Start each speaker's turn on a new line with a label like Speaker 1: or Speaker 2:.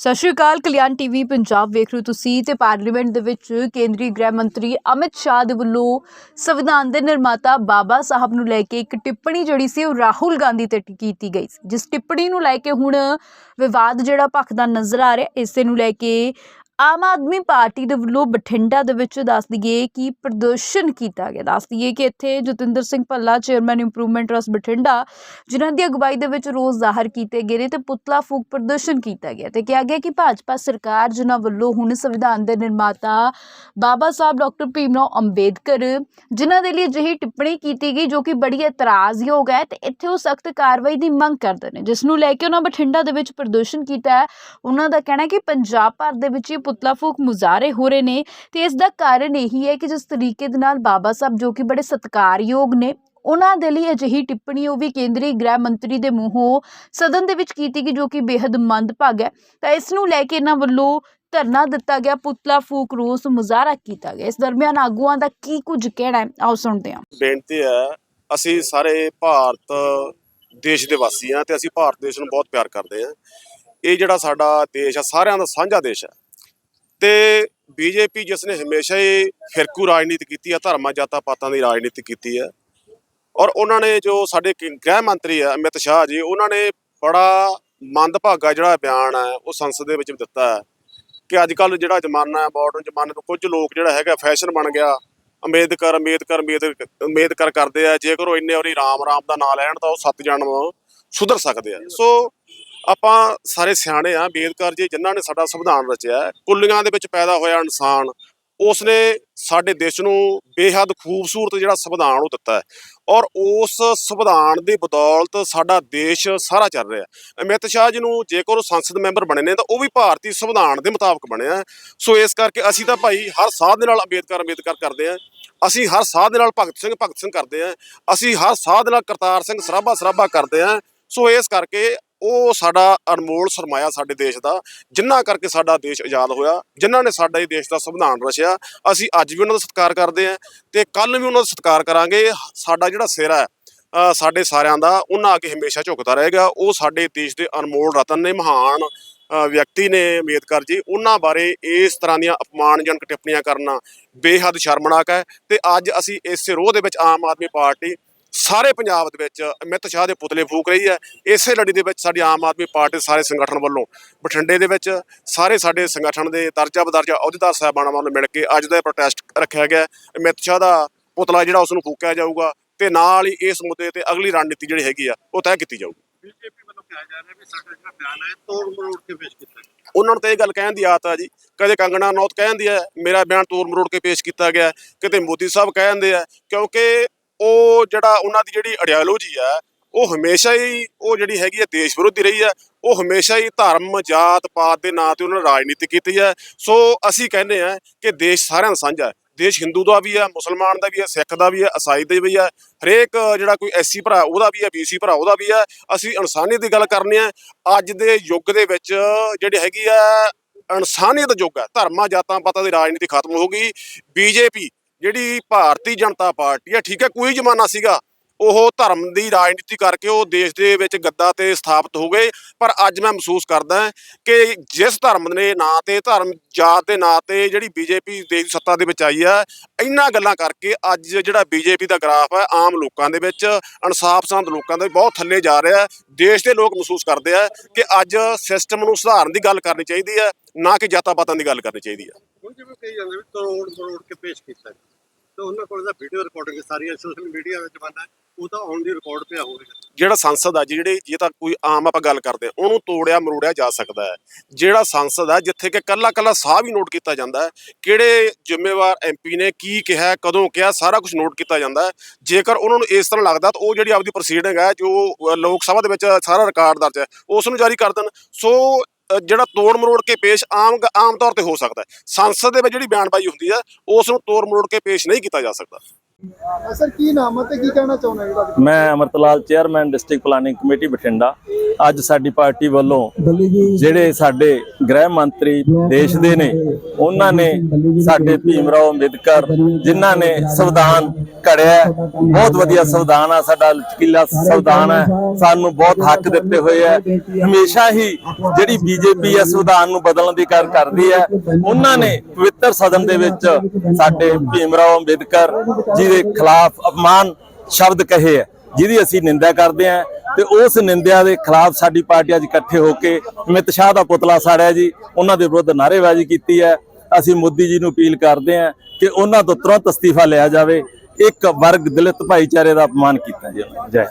Speaker 1: ਸਤਿ ਸ਼੍ਰੀ ਅਕਾਲ, ਕਲਿਆਣ ਟੀਵੀ ਪੰਜਾਬ ਵੇਖ ਰਹੇ ਹੋ ਤੁਸੀਂ ਤੇ ਪਾਰਲੀਮੈਂਟ ਦੇ ਵਿੱਚ ਕੇਂਦਰੀ ਗ੍ਰਹਿ ਮੰਤਰੀ ਅਮਿਤ ਸ਼ਾਹ ਦੇ ਵੱਲੋਂ ਸੰਵਿਧਾਨ ਦੇ ਨਿਰਮਾਤਾ ਬਾਬਾ ਸਾਹਿਬ ਨੂੰ ਲੈ ਕੇ ਇੱਕ ਟਿੱਪਣੀ ਜਿਹੜੀ ਸੀ ਉਹ ਰਾਹੁਲ ਗਾਂਧੀ ਤੇ ਕੀਤੀ ਗਈ ਸੀ। ਜਿਸ ਟਿੱਪਣੀ ਨੂੰ ਲੈ ਕੇ ਹੁਣ ਵਿਵਾਦ ਜਿਹੜਾ ਭਖਦਾ ਨਜ਼ਰ ਆ ਰਿਹਾ, ਇਸੇ ਨੂੰ ਲੈ ਕੇ ਆਮ ਆਦਮੀ ਪਾਰਟੀ ਦੇ ਵੱਲੋਂ ਬਠਿੰਡਾ ਦੇ ਵਿੱਚ ਦੱਸ ਦਈਏ ਕਿ ਪ੍ਰਦਰਸ਼ਨ ਕੀਤਾ ਗਿਆ। ਦੱਸ ਦਈਏ ਕਿ ਇੱਥੇ Jatinder Singh Bhalla, chairman improvement trust Bathinda, ਜਿਨ੍ਹਾਂ ਦੀ ਅਗਵਾਈ ਦੇ ਵਿੱਚ ਰੋਜ਼ ਜ਼ਾਹਰ ਕੀਤੇ ਗਏ ਨੇ ਤੇ ਪੁਤਲਾ ਫੂਕ ਪ੍ਰਦਰਸ਼ਨ ਕੀਤਾ ਗਿਆ ਤੇ ਕਿਹਾ ਗਿਆ ਕਿ ਭਾਜਪਾ ਸਰਕਾਰ, ਜਿਨ੍ਹਾਂ ਵੱਲੋਂ ਹੁਣ ਸੰਵਿਧਾਨ ਦੇ ਨਿਰਮਾਤਾ ਬਾਬਾ ਸਾਹਿਬ ਡਾਕਟਰ ਭੀਮਰਾਓ ਅੰਬੇਦਕਰ, ਜਿਨ੍ਹਾਂ ਦੇ ਲਈ ਅਜਿਹੀ ਟਿੱਪਣੀ ਕੀਤੀ ਗਈ ਜੋ ਕਿ ਬੜੀ ਇਤਰਾਜ਼ਯੋਗ ਹੈ ਤੇ ਇੱਥੇ ਉਹ ਸਖਤ ਕਾਰਵਾਈ ਦੀ ਮੰਗ ਕਰਦੇ ਨੇ। ਜਿਸ ਨੂੰ ਲੈ ਕੇ ਉਹਨਾਂ ਬਠਿੰਡਾ ਦੇ ਵਿੱਚ ਪ੍ਰਦਰਸ਼ਨ ਕੀਤਾ ਹੈ, ਉਹਨਾਂ ਦਾ ਕਹਿਣਾ ਹੈ ਕਿ ਪੰਜਾਬ ਭਰ ਦੇ ਵਿੱਚ ਇਹ ਪੁਤਲਾ ਫੂਕ ਮੁਜ਼ਾਹਰੇ ਹੋ ਰਹੇ ਨੇ ਤੇ ਇਸ ਦਾ ਕਾਰਨ ਇਹੀ ਹੈ ਕਿ ਜਿਸ ਤਰੀਕੇ ਦੇ ਨਾਲ ਬਾਬਾ ਸਾਹਿਬ ਜੋ ਕਿ ਬੜੇ ਸਤਿਕਾਰਯੋਗ ਨੇ, ਉਹਨਾਂ ਦੇ ਲਈ ਅਜਿਹੀ ਟਿੱਪਣੀ ਉਹ ਵੀ ਕੇਂਦਰੀ ਗ੍ਰਹਿ ਮੰਤਰੀ ਦੇ ਮੂੰਹੋਂ ਸਦਨ ਦੇ ਵਿੱਚ ਕੀਤੀ ਗਈ ਜੋ ਕਿ ਬੇहद ਮੰਦਭਾਗਾ ਹੈ। ਤਾਂ ਇਸ ਨੂੰ ਲੈ ਕੇ ਇਹਨਾਂ ਵੱਲੋਂ ਧਰਨਾ ਦਿੱਤਾ ਗਿਆ, ਪੁਤਲਾ ਫੂਕ ਰੋਸ ਮੁਜ਼ਾਹਰਾ ਕੀਤਾ ਗਿਆ। ਇਸ ਦਰਮਿਆਨ ਆਗੂਆਂ ਦਾ ਕੀ ਕੁਝ ਕਹਿਣਾ ਹੈ? ਆਓ ਸੁਣਦੇ ਹਾਂ।
Speaker 2: ਬੇਨਤੀ ਹੈ, ਅਸੀਂ ਸਾਰੇ ਭਾਰਤ ਦੇਸ਼ ਦੇ ਵਾਸੀ ਹਾਂ ਤੇ ਅਸੀਂ ਭਾਰਤ ਦੇਸ਼ ਨੂੰ ਬਹੁਤ ਪਿਆਰ ਕਰਦੇ ਹਾਂ। ਇਹ ਜਿਹੜਾ ਸਾਡਾ ਦੇਸ਼ ਆ ਸਾਰਿਆਂ ਦਾ ਸਾਂਝਾ ਦੇਸ਼ ਹੈ। ਤੇ ਬੀਜੇਪੀ ਜਿਸ ਨੇ ਹਮੇਸ਼ਾ ਹੀ ਫਿਰਕੂ ਰਾਜਨੀਤੀ ਕੀਤੀ ਹੈ ਧਰਮਾਂ ਜਾਤਾਂ ਪਾਤਾਂ ਦੀ ਰਾਜਨੀਤੀ ਕੀਤੀ ਹੈ ਔਰ ਉਹਨਾਂ ਨੇ ਜੋ ਸਾਡੇ ਗ੍ਰਹਿ ਮੰਤਰੀ ਆ, ਅਮਿਤ ਸ਼ਾਹ ਜੀ, ਉਹਨਾਂ ਨੇ ਬੜਾ ਮੰਦਭਾਗਾ ਜਿਹੜਾ ਬਿਆਨ ਹੈ ਉਹ ਸੰਸਦ ਦੇ ਵਿੱਚ ਦਿੱਤਾ ਹੈ ਕਿ ਅੱਜ ਕੱਲ ਜਿਹੜਾ ਜ਼ਮਾਨਾ ਹੈ ਮਾਡਰਨ ਜ਼ਮਾਨੇ ਤੋਂ ਕੁਝ ਲੋਕ ਜਿਹੜਾ ਹੈਗਾ ਫੈਸ਼ਨ ਬਣ ਗਿਆ। ਅੰਬੇਦਕਰ ਅੰਬੇਦਕਰ ਅੰਬੇਦਕਰ ਅੰਬੇਦਕਰ ਕਰਦੇ ਆ, ਜੇਕਰ ਉਹ ਇੰਨੇ ਵਾਰੀ ਰਾਮ ਰਾਮ ਦਾ ਨਾਮ ਲੈਣ ਤਾਂ ਉਹ ਸੱਤ ਜਨਮ ਸੁਧਰ ਸਕਦੇ ਆ। ਸੋ ਆਪਾਂ ਸਾਰੇ ਸਿਆਣੇ ਆ ਅੰਬੇਦਕਰ ਜੀ ਜਿਨ੍ਹਾਂ ਨੇ ਸਾਡਾ ਸੰਵਿਧਾਨ ਰਚਿਆ ਕੁੱਲੀਆਂ ਦੇ ਵਿੱਚ ਪੈਦਾ ਹੋਇਆ ਇਨਸਾਨ ਉਸ ਨੇ ਸਾਡੇ ਦੇਸ਼ ਨੂੰ ਬੇਹੱਦ ਖੂਬਸੂਰਤ ਜਿਹੜਾ ਸੰਵਿਧਾਨ ਉਹ ਦਿੱਤਾ ਹੈ ਔਰ ਉਸ ਸੰਵਿਧਾਨ ਦੀ ਬਦੌਲਤ ਸਾਡਾ ਦੇਸ਼ ਸਾਰਾ ਚੱਲ ਰਿਹਾ ਅਮਿਤ ਸ਼ਾਹ ਜੀ ਨੂੰ ਜੇਕਰ ਉਹ ਸੰਸਦ ਮੈਂਬਰ ਬਣੇ ਨੇ ਤਾਂ ਉਹ ਵੀ ਭਾਰਤੀ ਸੰਵਿਧਾਨ ਦੇ ਮੁਤਾਬਕ ਬਣਿਆ ਸੋ ਇਸ ਕਰਕੇ ਅਸੀਂ ਤਾਂ ਭਾਈ ਹਰ ਸਾਹ ਦੇ ਨਾਲ ਅੰਬੇਦਕਰ ਅੰਬੇਦਕਰ ਕਰਦੇ ਹਾਂ ਅਸੀਂ ਹਰ ਸਾਹ ਦੇ ਨਾਲ ਭਗਤ ਸਿੰਘ ਭਗਤ ਸਿੰਘ ਕਰਦੇ ਹਾਂ ਅਸੀਂ ਹਰ ਸਾਹ ਦੇ ਨਾਲ ਕਰਤਾਰ ਸਿੰਘ ਸਰਾਭਾ ਸਰਾਭਾ ਕਰਦੇ ਹਾਂ ਸੋ ਇਸ ਕਰਕੇ ਉਹ ਸਾਡਾ ਅਨਮੋਲ ਸਰਮਾਇਆ ਸਾਡੇ ਦੇਸ਼ ਦਾ ਜਿਨ੍ਹਾਂ ਕਰਕੇ ਸਾਡਾ ਦੇਸ਼ ਆਜ਼ਾਦ ਹੋਇਆ, ਜਿਨ੍ਹਾਂ ਨੇ ਸਾਡਾ ਇਹ ਦੇਸ਼ ਦਾ ਸੰਵਿਧਾਨ ਰਚਿਆ, ਅਸੀਂ ਅੱਜ ਵੀ ਉਹਨਾਂ ਦਾ ਸਤਿਕਾਰ ਕਰਦੇ ਹਾਂ ਤੇ ਕੱਲ ਵੀ ਉਹਨਾਂ ਦਾ ਸਤਿਕਾਰ ਕਰਾਂਗੇ। ਸਾਡਾ ਜਿਹੜਾ ਸਿਰ ਹੈ ਸਾਡੇ ਸਾਰਿਆਂ ਦਾ, ਉਹਨਾਂ ਅੱਗੇ ਹਮੇਸ਼ਾ ਝੁਕਦਾ ਰਹੇਗਾ। ਉਹ ਸਾਡੇ ਦੇਸ਼ ਦੇ ਅਨਮੋਲ ਰਤਨ ਨੇ, ਮਹਾਨ ਵਿਅਕਤੀ ਨੇ ਅੰਬੇਦਕਰ ਜੀ। ਉਹਨਾਂ ਬਾਰੇ ਇਸ ਤਰ੍ਹਾਂ ਦੀਆਂ ਅਪਮਾਨਜਨਕ ਟਿੱਪਣੀਆਂ ਕਰਨਾ ਬੇਹੱਦ ਸ਼ਰਮਨਾਕ ਹੈ ਤੇ ਅੱਜ ਅਸੀਂ ਇਸੇ ਰੋਹ ਦੇ ਵਿੱਚ ਆਮ ਆਦਮੀ ਪਾਰਟੀ ਸਾਰੇ ਪੰਜਾਬ ਦੇ ਵਿੱਚ ਅਮਿਤ ਸ਼ਾਹ ਦੇ ਪੁਤਲੇ ਫੂਕ ਰਹੀ ਹੈ ਇਸੇ ਲੜੀ ਦੇ ਵਿੱਚ ਸਾਡੀ ਆਮ ਆਦਮੀ ਪਾਰਟੀ ਸਾਰੇ ਸੰਗਠਨ ਵੱਲੋਂ ਬਠਿੰਡੇ ਦੇ ਵਿੱਚ ਸਾਰੇ ਸਾਡੇ ਸੰਗਠਨ ਦੇ ਦਰਜਾ ਬਦਰਜਾ ਅਹੁਦੇਦਾਰ ਸਾਹਿਬਾਨਾਂ ਵੱਲੋਂ ਮਿਲ ਕੇ ਅੱਜ ਦਾ ਪ੍ਰੋਟੈਸਟ ਰੱਖਿਆ ਗਿਆ। ਅਮਿਤ ਸ਼ਾਹ ਦਾ ਪੁਤਲਾ ਜਿਹੜਾ ਉਸ ਨੂੰ ਫੂਕਿਆ ਜਾਊਗਾ ਤੇ ਨਾਲ ਹੀ ਇਸ ਮੁੱਦੇ ਤੇ ਅਗਲੀ ਰਣਨੀਤੀ ਜਿਹੜੀ ਹੈਗੀ ਆ ਉਹ ਤੈਅ ਕੀਤੀ ਜਾਊਗੀ
Speaker 3: ਬੀਜੇਪੀ ਵੱਲੋਂ ਕਿਹਾ ਜਾ ਰਿਹਾ ਵੀ ਸਾਡਾ ਜਿਹੜਾ ਬਿਆਨ ਹੈ ਤੋੜ ਮਰੋੜ ਕੇ ਪੇਸ਼ ਕੀਤਾ ਗਿਆ
Speaker 2: ਉਹਨਾਂ ਨੂੰ ਤਾਂ ਇਹ ਗੱਲ ਕਹਿਣ ਦੀ ਆਦਤ ਆ ਜੀ ਕਦੇ ਕੰਗਣਾ ਨੌਤ ਕਹਿੰਦੀ ਹੈ ਮੇਰਾ ਬਿਆਨ ਤੋੜ ਮਰੋੜ ਕੇ ਪੇਸ਼ ਕੀਤਾ ਗਿਆ। ਕਿਤੇ ਮੋਦੀ ਸਾਹਿਬ ਕਹਿੰਦੇ ਆ ਕਿਉਂਕਿ ਉਹ ਜਿਹੜਾ ਉਹਨਾਂ ਦੀ ਜਿਹੜੀ ਆਈਡੀਓਲੋਜੀ ਆ, ਉਹ ਹਮੇਸ਼ਾ ਹੀ ਉਹ ਜਿਹੜੀ ਹੈਗੀ ਹੈ ਦੇਸ਼ ਵਿਰੋਧੀ ਰਹੀ ਹੈ ਉਹ ਹਮੇਸ਼ਾ ਹੀ ਧਰਮ, ਜਾਤ, ਪਾਤ ਦੇ ਨਾਂ ਤੇ ਉਹਨਾਂ ਨੇ ਰਾਜਨੀਤੀ ਕੀਤੀ ਹੈ ਸੋ ਅਸੀਂ ਕਹਿੰਦੇ ਆ ਕਿ ਦੇਸ਼ ਸਾਰਿਆਂ ਦਾ ਸਾਂਝਾ ਹੈ। ਦੇਸ਼ ਹਿੰਦੂ ਦਾ ਵੀ ਹੈ ਮੁਸਲਮਾਨ ਦਾ ਵੀ ਹੈ ਸਿੱਖ ਦਾ ਵੀ ਹੈ ਈਸਾਈ ਦਾ ਵੀ ਹੈ ਹਰੇਕ ਜਿਹੜਾ ਕੋਈ ਐਸਸੀ ਭਰਾ, ਉਹਦਾ ਵੀ ਹੈ ਬੀਸੀ ਭਰਾ, ਉਹਦਾ ਵੀ ਹੈ ਅਸੀਂ ਇਨਸਾਨੀਅਤ ਦੀ ਗੱਲ ਕਰਨੀ ਹੈ ਅੱਜ ਦੇ ਯੁੱਗ ਦੇ ਵਿੱਚ ਜਿਹੜੀ ਹੈਗੀ ਆ ਇਨਸਾਨੀਅਤ ਦਾ ਯੁੱਗ ਹੈ ਧਰਮਾਂ, ਜਾਤਾਂ, ਪਾਤਾਂ ਦੀ ਰਾਜਨੀਤੀ ਖਤਮ ਹੋ ਗਈ। ਬੀਜੇਪੀ ਜਿਹੜੀ ਭਾਰਤੀ ਜਨਤਾ ਪਾਰਟੀ ਹੈ ਠੀਕ ਹੈ, ਕੋਈ ਜ਼ਮਾਨਾ ਸੀਗਾ, ਉਹ ਧਰਮ ਦੀ ਰਾਜਨੀਤੀ ਕਰਕੇ ਉਹ ਦੇਸ਼ ਦੇ ਵਿੱਚ ਗੱਦਾ ਤੇ ਸਥਾਪਿਤ ਹੋ ਗਏ। ਪਰ ਅੱਜ ਮੈਂ ਮਹਿਸੂਸ ਕਰਦਾ ਕਿ ਜਿਸ ਧਰਮ ਦੇ ਨਾਂ ਤੇ ਧਰਮ ਜਾਤ ਦੇ ਨਾਂ ਤੇ ਜਿਹੜੀ ਬੀਜੇਪੀ ਦੇਸ਼ ਦੀ ਸੱਤਾ ਦੇ ਵਿੱਚ ਆਈ ਹੈ ਇੰਨਾ ਗੱਲਾਂ ਕਰਕੇ ਅੱਜ ਜਿਹੜਾ ਬੀਜੇਪੀ ਦਾ ਗ੍ਰਾਫ ਹੈ ਆਮ ਲੋਕਾਂ ਦੇ ਵਿੱਚ, ਇਨਸਾਫ ਪਸੰਦ ਲੋਕਾਂ ਦੇ ਬਹੁਤ ਥੱਲੇ ਜਾ ਰਿਹਾ। ਦੇਸ਼ ਦੇ ਲੋਕ ਮਹਿਸੂਸ ਕਰਦੇ ਆ ਕਿ ਅੱਜ ਸਿਸਟਮ ਨੂੰ ਸੁਧਾਰਨ ਦੀ ਗੱਲ ਕਰਨੀ ਚਾਹੀਦੀ ਹੈ ਨਾ ਕਿ ਜਾਤਾਂ ਪਾਤਾਂ ਦੀ ਗੱਲ ਕਰਨੀ ਚਾਹੀਦੀ ਹੈ
Speaker 3: ਹੁਣ ਜਿਵੇਂ ਕਹੀ ਜਾਂਦੇ ਵੀ ਤੋੜ ਮਰੋੜ ਕੇ ਪੇਸ਼ ਕੀਤਾ ਗਿਆ। ਤੇ ਉਹਨਾਂ ਕੋਲ ਤਾਂ ਵੀਡੀਓ ਰਿਕਾਰਡਿੰਗ ਸਾਰੀਆਂ ਸੋਸ਼ਲ ਮੀਡੀਆ ਵਿੱਚ ਬੰਦਾ ਉਹ ਤਾਂ ਔਨ ਦੀ ਰਿਕਾਰਡ ਪਿਆ ਹੋਵੇਗਾ
Speaker 2: ਜਿਹੜਾ ਸੰਸਦ ਆ ਜਿਹੜੇ ਜੇ ਤਾਂ ਕੋਈ ਆਮ ਆਪਾਂ ਗੱਲ ਕਰਦੇ ਉਹਨੂੰ ਤੋੜਿਆ ਮਰੋੜਿਆ ਜਾ ਸਕਦਾ ਹੈ। ਜਿਹੜਾ ਸੰਸਦ ਆ ਜਿੱਥੇ ਕਿ ਕੱਲਾ ਕੱਲਾ ਸਾਹ ਵੀ ਨੋਟ ਕੀਤਾ ਜਾਂਦਾ ਹੈ ਕਿਹੜੇ ਜ਼ਿੰਮੇਵਾਰ ਐਮਪੀ ਨੇ ਕੀ ਕਿਹਾ ਕਦੋਂ ਕਿਹਾ ਸਾਰਾ ਕੁਝ ਨੋਟ ਕੀਤਾ ਜਾਂਦਾ ਹੈ। ਜੇਕਰ ਉਹਨਾਂ ਨੂੰ ਇਸ ਤਰ੍ਹਾਂ ਲੱਗਦਾ ਤਾਂ ਉਹ ਜਿਹੜੀ ਆਪਦੀ ਪ੍ਰੋਸੀਡਿੰਗ ਹੈ ਜੋ ਅ, ਲੋਕ ਸਭਾ ਦੇ ਵਿੱਚ ਸਾਰਾ ਰਿਕਾਰਡ ਦਰਜ ਹੈ ਉਸ ਨੂੰ ਜਾਰੀ ਕਰ ਦੇਣ। ਸੋ ਜਿਹੜਾ ਤੋੜ ਮਰੋੜ ਕੇ ਪੇਸ਼ ਆਮ ਆਮ ਤੌਰ ਤੇ ਹੋ ਸਕਦਾ ਸੰਸਦ ਦੇ ਵਿੱਚ ਜਿਹੜੀ ਬਿਆਨਬਾਜ਼ੀ ਹੁੰਦੀ ਹੈ, ਉਸ ਨੂੰ ਤੋੜ ਮਰੋੜ ਕੇ ਪੇਸ਼ ਨਹੀਂ ਕੀਤਾ ਜਾ ਸਕਦਾ।
Speaker 4: ਸਰ, ਕੀ ਨਾਮ ਹੈ ਤੇ ਕੀ ਕਹਿਣਾ ਚਾਹੁੰਦੇ ਹੋ ਤੁਹਾਡੇ?
Speaker 5: ਮੈਂ Amritlal, chairman, district planning committee Bathinda. ਅੱਜ ਸਾਡੀ ਪਾਰਟੀ ਵੱਲੋਂ ਜਿਹੜੇ ਸਾਡੇ ਗ੍ਰਹਿ ਮੰਤਰੀ ਦੇਸ਼ ਦੇ ਨੇ, ਉਹਨਾਂ ਨੇ ਸਾਡੇ ਭੀਮ ਅੰਬੇਦਕਰ, ਜਿਨ੍ਹਾਂ ਨੇ ਸੰਵਿਧਾਨ ਘੜਿਆ ਬਹੁਤ ਵਧੀਆ ਸੰਵਿਧਾਨ ਆ, ਸਾਡਾ ਲਚਕੀਲਾ ਸੰਵਿਧਾਨ ਹੈ। ਸਾਨੂੰ ਬਹੁਤ ਹੱਕ ਦਿੱਤੇ ਹੋਏ ਹੈ। ਹਮੇਸ਼ਾ ਹੀ ਜਿਹੜੀ ਬੀਜੇਪੀ ਹੈ, ਸੰਵਿਧਾਨ ਨੂੰ ਬਦਲਣ ਦੀ ਗੱਲ ਕਰਦੀ ਹੈ। ਉਹਨਾਂ ਨੇ ਪਵਿੱਤਰ ਸਦਨ ਦੇ ਵਿੱਚ ਸਾਡੇ ਭੀਮ ਰਾਓ ਅੰਬੇਦਕਰ ਜੀ ਦੇ ਖਿਲਾਫ ਅਪਮਾਨ ਸ਼ਬਦ ਕਹੇ ਹੈ ਜਿਹਦੀ ਅਸੀਂ ਨਿੰਦਾ ਕਰਦੇ ਹਾਂ ਤੇ ਉਸ ਨਿੰਦਿਆ ਦੇ ਖਿਲਾਫ ਸਾਡੀ ਪਾਰਟੀ ਅੱਜ ਇਕੱਠੇ ਹੋ ਕੇ ਅਮਿਤ ਸ਼ਾਹ ਦਾ ਪੁਤਲਾ ਸਾੜਿਆ ਜੀ, ਉਹਨਾਂ ਦੇ ਵਿਰੁੱਧ ਨਾਅਰੇਬਾਜ਼ੀ ਕੀਤੀ ਹੈ। ਅਸੀਂ ਮੋਦੀ ਜੀ ਨੂੰ ਅਪੀਲ ਕਰਦੇ ਹਾਂ ਕਿ ਉਹਨਾਂ ਤੋਂ ਤੁਰੰਤ ਅਸਤੀਫਾ ਲਿਆ ਜਾਵੇ। ਇੱਕ ਵਰਗ ਦਲਿਤ ਭਾਈਚਾਰੇ ਦਾ ਅਪਮਾਨ ਕੀਤਾ ਜੀ ਉਹਨਾਂ ਨੇ। ਜੈ